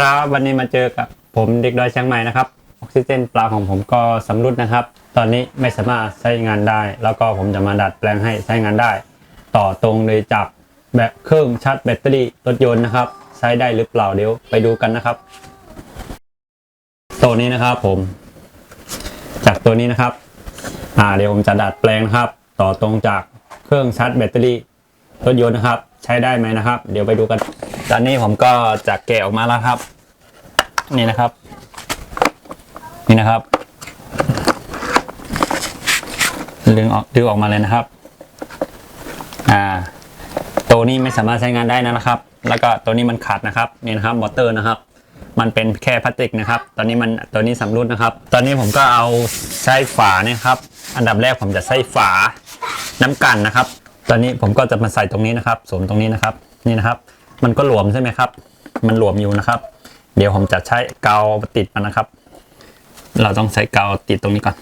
ครับวันนี้มาเจอกับผมเด็กดอยเชียงใหม่นะครับออกซิเจนปลาของผมก็สำรุดนะครับ ตอนนี้ไม่สามารถใช้งานได้ แล้วก็ผมจะมาดัดแปลงให้ใช้งานได้ ต่อตรงเลยจากแบบเครื่องชาร์จแบตเตอรี่รถยนต์นะครับ ใช้ได้หรือเปล่าเดี๋ยวไปดูกันนะครับ ตัวนี้นะครับผม จากตัวนี้นะครับอ่าเดี๋ยวผมจะดัดแปลงนะครับ ต่อตรงจากเครื่องชาร์จแบตเตอรี่รถยนต์นะครับ ใช้ได้ไหมนะครับ เดี๋ยวไปดูกัน ตอนนี้ผมก็จะแกะออกมาแล้วครับ นี่นะครับ นี่นะครับดึงออกดึงออกมาเลยนะครับ อ่า ตัวนี้ไม่สามารถใช้งานได้นะครับ แล้วก็ตัวนี้มันขาดนะครับ นี่นะครับมอเตอร์นะครับ มันเป็นแค่พลาสติกนะครับ ตอนนี้มันตัวนี้สำรุดนะครับ ตอนนี้ผมก็เอาใช้ฝาเนี่ยครับ อันดับแรกผมจะใช้ฝาน้ำกันนะครับ ตอนนี้ผมก็จะมาใส่ตรงนี้นะครับสวมตรงนี้นะครับ นี่นะครับ มันก็หลวมใช่ไหมครับ มันหลวมอยู่นะครับ เดี๋ยวผมจะใช้กาวติดมันนะครับ เราต้องใช้กาวติดตรงนี้ก่อน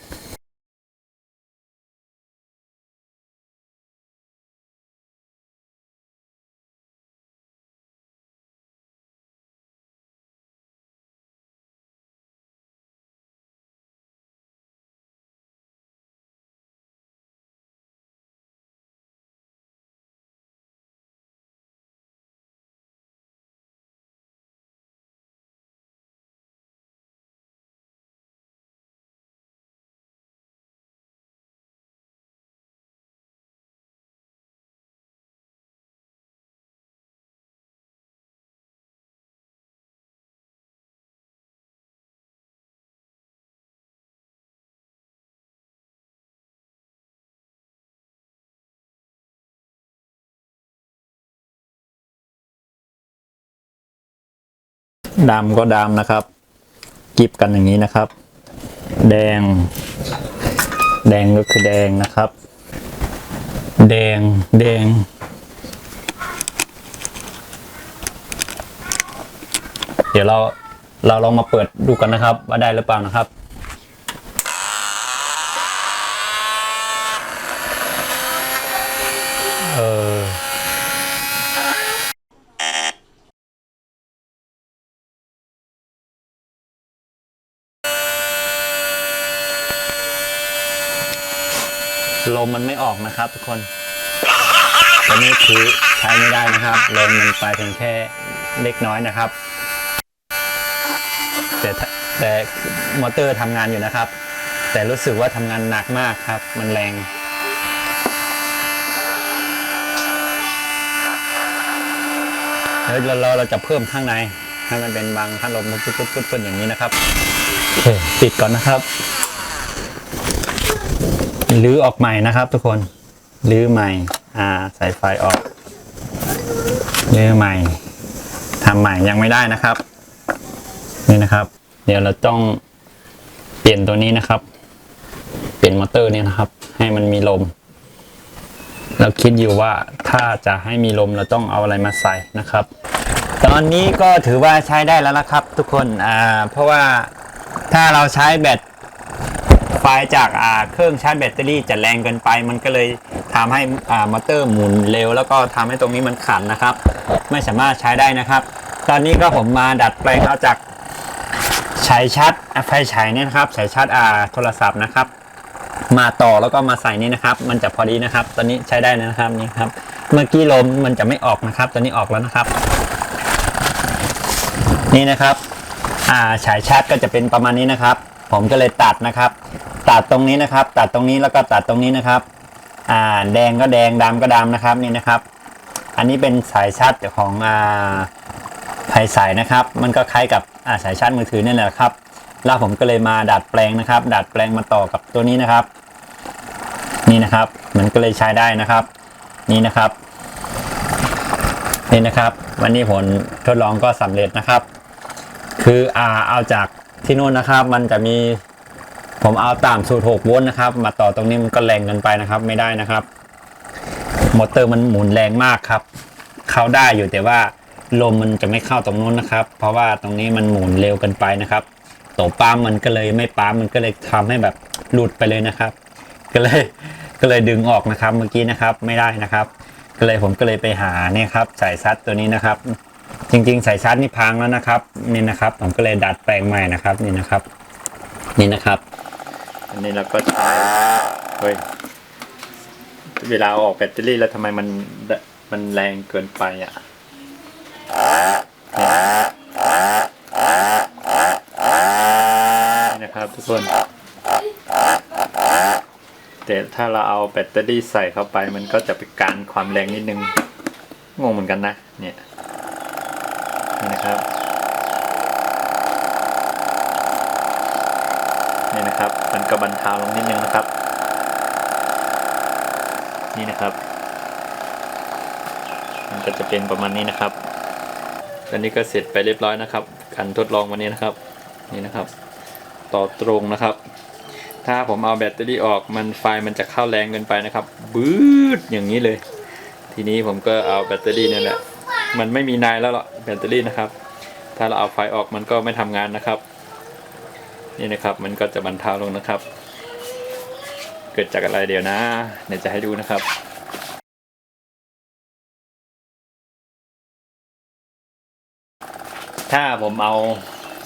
ดำก็ดำนะครับกิบกันอย่างนี้นะครับ แดง แดงก็คือแดงนะครับ แดงแดง เดี๋ยวเราเราลองมาเปิดดูกันนะครับ ว่าได้หรือเปล่านะครับ เออ ลมมันไม่ออกนะครับ ทุกคนตอนนี้คือใช้ไม่ได้นะครับ ลมมันไปเพียงแค่เล็กน้อยนะครับ แต่แต่มอเตอร์ทำงานอยู่นะครับ แต่รู้สึกว่าทำงานหนักมากครับ มันแรงแล้วเราเราจะเพิ่มข้างในให้มันเป็นบางพัดลมปุ๊บปุ๊บปุ๊บปุ๊บอย่างนี้นะครับโอเคปิดก่อนนะครับ ลื้อออกใหม่นะครับ ทุกคนลื้อใหม่ อ่าสายไฟออกลื้อใหม่ทำใหม่ยังไม่ได้นะครับ นี่นะครับ เดี๋ยวเราต้องเปลี่ยนตัวนี้นะครับ เปลี่ยนมอเตอร์เนี่ยนะครับ ให้มันมีลม เราคิดอยู่ว่าถ้าจะให้มีลมเราต้องเอาอะไรมาใส่นะครับ ตอนนี้ก็ถือว่าใช้ได้แล้วนะครับ ทุกคนอ่าเพราะว่าถ้าเราใช้แบต ไฟจากเครื่องชาร์จแบตเตอรี่จะแรงเกินไป มันก็เลยทำให้มอเตอร์หมุนเร็ว แล้วก็ทำให้ตรงนี้มันขันนะครับ ไม่สามารถใช้ได้นะครับ ตอนนี้ก็ผมมาดัดแปลงเอาจากสายชาร์จไฟฉายเนี่ยนะครับสายชาร์จอ่าโทรศัพท์นะครับ มาต่อแล้วก็มาใส่นี่นะครับ มันจะพอดีนะครับ ตอนนี้ใช้ได้นะครับนี่ครับ เมื่อกี้ลมมันจะไม่ออกนะครับ ตอนนี้ออกแล้วนะครับ นี่นะครับอ่าฉายชาร์จก็จะเป็นประมาณนี้นะครับผมก็เลยตัดนะครับ ตัดตรงนี้นะครับ ตัดตรงนี้แล้วก็ตัดตรงนี้นะครับ อ่าแดงก็แดงดำก็ดำนะครับนี่นะครับ อันนี้เป็นสายชาร์จของอ่าไฟสายนะครับ มันก็คล้ายกับอ่าสายชาร์จมือถือนี่แหละครับ แล้วผมก็เลยมาดัดแปลงนะครับ ดัดแปลงมาต่อกับตัวนี้นะครับ นี่นะครับ มันก็เลยใช้ได้นะครับ นี่นะครับนี่นะครับ วันนี้ผลทดลองก็สำเร็จนะครับ คืออ่าเอาจากที่นู่นนะครับ มันจะมี ผมเอาตามสูตร6โวลต์นะครับ มาต่อตรงนี้มันก็แรงเกินไปนะครับ ไม่ได้นะครับมอเตอร์มันหมุนแรงมากครับ เข้าได้อยู่แต่ว่าลมมันจะไม่เข้าตรงนู้นนะครับ เพราะว่าตรงนี้มันหมุนเร็วเกินไปนะครับตัวปั๊มมันก็เลยไม่ปั๊มมันก็เลยทำให้แบบหลุดไปเลยนะครับ ก็เลยก็เลยดึงออกนะครับเมื่อกี้นะครับไม่ได้นะครับ ก็เลยผมก็เลยไปหาเนี่ยครับสายซัดตัวนี้นะครับ จริงๆสายชาร์จนี่พังแล้วนะครับนี่นะครับ ผมก็เลยดัดแปลงใหม่นะครับนี่นะครับ นี่นะครับ อันนี้เราก็ใช้เฮ้ยเวลาเอาออกแบตเตอรี่แล้วทำไมมันมันแรงเกินไปอะนี่นะครับทุกคนแต่ถ้าเราเอาแบตเตอรี่ใส่เข้าไป มันก็จะไปการความแรงนิดนึง งงเหมือนกันนะ เนี่ยนะครับ นี่นะครับ มันก็บรรเทาลงนิดนึงนะครับ นี่นะครับ มันก็จะเป็นประมาณนี้นะครับตอนนี้ก็เสร็จไปเรียบร้อยนะครับการทดลองวันนี้นะครับนี่นะครับ ต่อตรงนะครับ ถ้าผมเอาแบตเตอรี่ออกมันไฟมันจะเข้าแรงเกินไปนะครับ บืดอย่างนี้เลย ทีนี้ผมก็เอาแบตเตอรี่นี่แหละมันไม่มีนายแล้วหรอแบตเตอรี่นะครับ ถ้าเราเอาไฟออกมันก็ไม่ทำงานนะครับ นี่นะครับมันก็จะบรรเทาลงนะครับ เกิดจากอะไรเดี๋ยวนะเดี๋ยวจะให้ดูนะครับถ้าผมเอา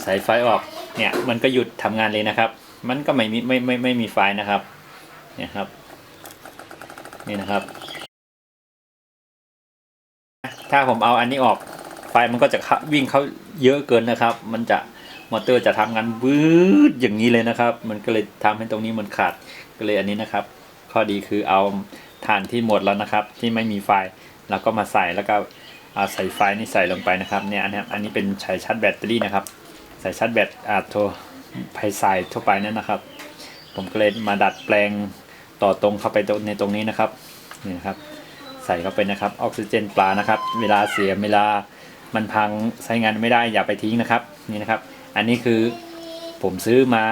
สายไฟออกเนี่ยมันก็หยุดทำงานเลยนะครับ มันก็ไม่มีไม่ไม่ไม่มีไฟนะครับเนี่ยครับนี่นะครับ ถ้าผมเอาอันนี้ออกไฟมันก็จะวิ่งเข้าเยอะเกินนะครับ มันจะ มอเตอร์จะทำงานวืดอย่างนี้เลยนะครับ มันก็เลยทำให้ตรงนี้มันขาดก็เลยอันนี้นะครับ ข้อดีคือเอาถ่านที่หมดแล้วนะครับ ที่ไม่มีไฟแล้วก็มาใส่แล้วก็เอาใส่ไฟนี่ใส่ลงไปนะครับเนี่ยอันนี้อันนี้เป็นสายชาร์จแบตเตอรี่นะครับสายชาร์จแบตอาโทรไพสายทั่วไปนั่นนะครับ ผมก็เลยมาดัดแปลงต่อตรงเข้าไปตรงในตรงนี้นะครับนี่นะครับใส่เข้าไปนะครับออกซิเจนปลานะครับ เวลาเสียเวลามันพังใช้งานไม่ได้อย่าไปทิ้งนะครับนี่นะครับ อันนี้คือผมซื้อมา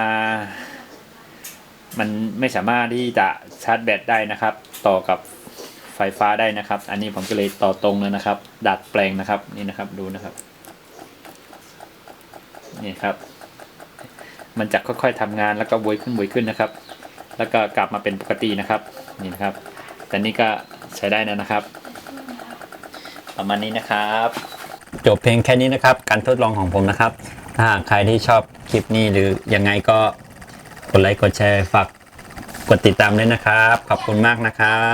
มันไม่สามารถที่จะชาร์จแบตได้นะครับ ต่อกับไฟฟ้าได้นะครับ อันนี้ผมก็เลยต่อตรงเลยนะครับ ดัดแปลงนะครับนี่นะครับดูนะครับนี่ครับ มันจะค่อยๆทำงานแล้วก็บวยขึ้นบวยขึ้นนะครับ แล้วก็กลับมาเป็นปกตินะครับนี่นะครับ แต่นี่ก็ใช้ได้แล้วนะครับ ประมาณนี้นะครับ จบเพลงแค่นี้นะครับ การทดลองของผมนะครับ ถ้าใครที่ชอบคลิปนี้หรือยังไงก็กดไลค์กดแชร์ฝากกดติดตามด้วยนะครับ ขอบคุณมากนะครับ